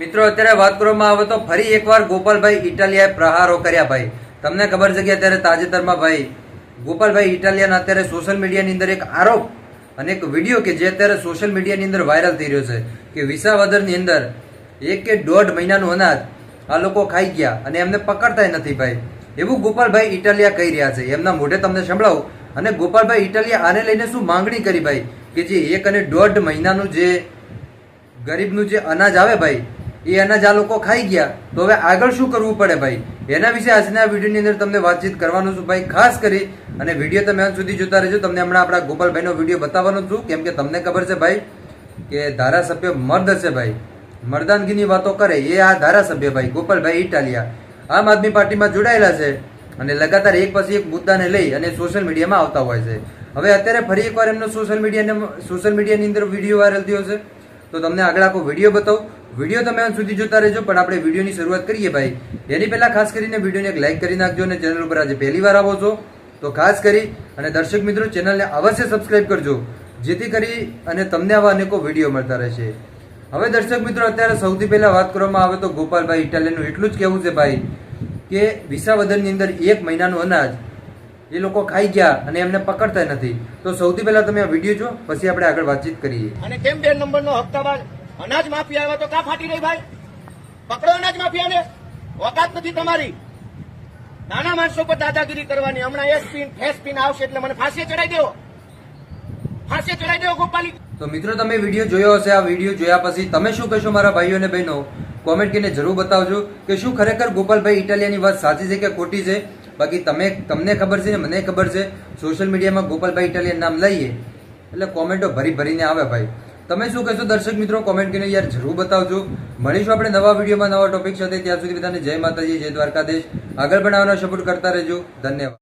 મિત્રો, અત્યારે વાત કરવામાં આવે તો ફરી એકવાર ગોપાલભાઈ ઇટાલિયાએ પ્રહારો કર્યા ભાઈ. તમને ખબર છે કે અત્યારે તાજેતરમાં ભાઈ, ગોપાલભાઈ ઇટાલિયાના અત્યારે સોશિયલ મીડિયાની અંદર એક આરોપ અને એક વીડિયો કે જે અત્યારે સોશિયલ મીડિયાની અંદર વાયરલ થઈ રહ્યો છે કે વિસાવદરની અંદર એક કે દોઢ મહિનાનું અનાજ આ લોકો ખાઈ ગયા અને એમને પકડતાય નથી ભાઈ. એવું ગોપાલભાઈ ઇટાલિયા કહી રહ્યા છે. એમના મોઢે તમને સંભળાવું. અને ગોપાલભાઈ ઇટાલિયા આને લઈને શું માંગણી કરી ભાઈ? કે જે એક અને દોઢ મહિનાનું જે ગરીબનું જે અનાજ આવે ભાઈ એ અનાજ આ લોકો ખાઈ ગયા. તો હવે આગળ શું કરવું પડે ભાઈ? એના વિશે આજના વિડીયોની અંદર તમને વાતચીત કરવાનું છું ભાઈ, ખાસ કરી. અને વીડિયો તમે અંત સુધી જોતા રહેજો. તમને હમણાં આપણા ગોપાલભાઈનો વીડિયો બતાવવાનો છું. કેમ કે તમને ખબર છે ભાઈ કે ધારાસભ્ય મર્દ છે ભાઈ. મર્દાનગીની વાતો કરે. એ આ ધારાસભ્ય ભાઈ, ગોપાલભાઈ ઇટાલિયા. આમ આદમી પાર્ટીમાં જોડાયેલા છે અને લગાતાર એક પછી એક મુદ્દાને લઈ અને સોશિયલ મીડિયામાં આવતા હોય છે. હવે અત્યારે ફરી એકવાર એમનો સોશિયલ મીડિયાને, સોશિયલ મીડિયાની અંદર વીડિયો વાયરલ થયો છે. તો તમને આગળ આખો વીડિયો બતાવું. વીડિયો તમે અંત સુધી જોતા રહેજો, પણ આપણે વિડીયોની શરૂઆત કરીએ ભાઈ. એની પહેલાં ખાસ કરીને વિડીયોને એક લાઇક કરી નાખજો અને ચેનલ ઉપર આજે પહેલી વાર આવો છો, તો ખાસ કરી અને દર્શક મિત્રો ચેનલને અવશ્ય સબસ્ક્રાઇબ કરજો, જેથી કરી અને તમને આવા અનેકો વીડિયો મળતા રહેશે. હવે દર્શક મિત્રો, અત્યારે સૌથી પહેલાં વાત કરવામાં આવે તો ગોપાલભાઈ ઇટાલિયનનું એટલું જ કહેવું છે ભાઈ, કે વિસાવદરની અંદર એક મહિનાનું અનાજ એ લોકો ખાઈ ગયા અને એમને પકડતા નથી. તો સૌથી પહેલા તમે આ વીડિયો જો પછી આપણે આગળ વાતચીત કરીએ. અને કેમ બે નંબરનો હપ્તાબાજ અનાજ માફી આવ્યા તો કા ફાટી રહી ભાઈ? પકડો અનાજ માફિયાને. ઓકાત નથી તમારી. નાના માણસો પર દાદાગીરી કરવાની. હમણાં એ સ્પીન ફેસ સ્પિન આવશે એટલે મને ફાંસી ચડાઈ દેવો. ફાંસી ચડાઈ દેવો ગોપાલી તો મિત્રો તમે વીડિયો જોયો હશે. આ વીડિયો જોયા પછી તમે શું કહેશો મારા ભાઈઓ અને બહેનો? કોમેન્ટ કરીને જરૂર બતાવજો કે શું ખરેખર ગોપાલભાઈ ઇટાલિયાની વાત સાચી છે કે ખોટી છે? બાકી તમે, તમને ખબર છે ને, મને ખબર છે સોશિયલ મીડિયામાં ગોપાલભાઈ ઇટાલિયન નામ લઈએ, એટલે કોમેન્ટો ભરી ભરીને આવે ભાઈ. તમે શું કહેશો દર્શક મિત્રો કોમેન્ટ કરીને યાર જરૂર બતાવજો. મળીશું આપણે નવા વિડીયોમાં નવા ટોપિક સાથે. ત્યાં સુધી બધાને જય માતાજી, જય દ્વારકાધીશ. આગળ પણ આવવાનો સપોર્ટ કરતા રહેજો. ધન્યવાદ.